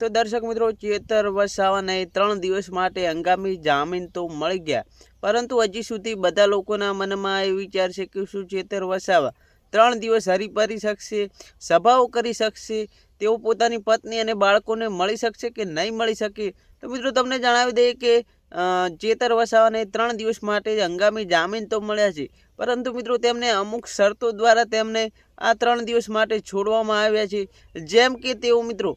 તો દર્શક મિત્રો, ચેતર વસાવાને ત્રણ દિવસ માટે હંગામી જામીન તો મળી ગયા. પરંતુ હજી સુધી બધા લોકોના મનમાં એ વિચાર છે કે શું ચેતર વસાવા ત્રણ દિવસ હરીફરી શકશે, સભાઓ કરી શકશે, તેઓ પોતાની પત્ની અને બાળકોને મળી શકશે કે નહીં મળી શકે? તો મિત્રો, તમને જણાવી દઈએ કે ચેતર વસાવાને ત્રણ દિવસ માટે હંગામી જામીન તો મળ્યા છે. પરંતુ મિત્રો, તેમને અમુક શરતો દ્વારા તેમને આ ત્રણ દિવસ માટે છોડવામાં આવ્યા છે. જેમ કે તેઓ મિત્રો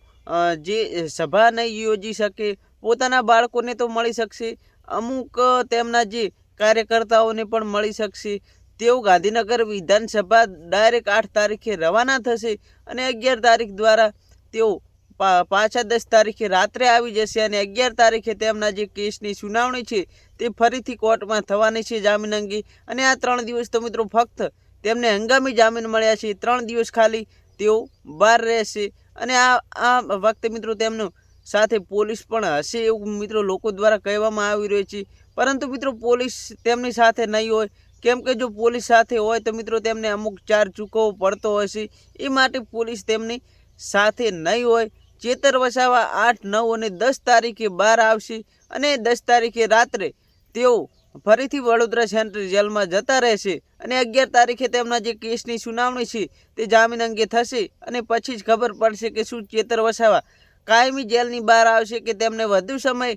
જે સભા નહીં યોજી શકે, પોતાના બાળકોને તો મળી શકશે. અમુક તેમના જે કાર્યકર્તાઓને પણ મળી શકશે. તેઓ ગાંધીનગર વિધાનસભા ડાયરેક્ટ આઠ તારીખે રવાના થશે અને અગિયાર તારીખ દ્વારા તેઓ પા- પાછા દસ તારીખે રાત્રે આવી જશે અને અગિયાર તારીખે તેમના જે કેસની સુનાવણી છે તે ફરીથી કોર્ટમાં થવાની છે જામીન અંગે. અને આ ત્રણ દિવસ તો મિત્રો ફક્ત તેમને હંગામી જામીન મળ્યા છે. ત્રણ દિવસ ખાલી તેઓ બહાર રહેશે. અને આ આ વખતે મિત્રો તેમનું સાથે પોલીસ પણ હશે એવું મિત્રો લોકો દ્વારા કહેવામાં આવી રહ્યું છે. પરંતુ મિત્રો પોલીસ તેમની સાથે નહીં હોય. કેમ કે જો પોલીસ સાથે હોય તો મિત્રો તેમને અમુક ચાર ચૂકવવો પડતો છે એ માટે પોલીસ તેમની સાથે નહીં હોય. ચેતર વસાવા આઠ, નવ અને દસ તારીખે બહાર આવશે. અને દસ તારીખે રાત્રે તેઓ ફરીથી વડોદરા સેન્ટ્રલ જેલમાં જતા રહેશે અને અગિયાર તારીખે તેમના જે કેસની સુનાવણી છે તે જામીન અંગે થશે અને પછી જ ખબર પડશે કે શું ચેતર વસાવા કાયમી જેલની બહાર આવશે કે તેમને વધુ સમય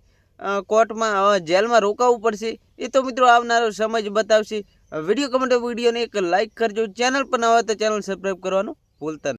કોર્ટમાં જેલમાં રોકાવું પડશે. એ તો મિત્રો આવનારો સમય જ બતાવશે. વીડિયો કમેન્ટ વિડીયોને એક લાઇક કરજો. ચેનલ પર ન હોય તો ચેનલ સબસ્ક્રાઈબ કરવાનું ભૂલતા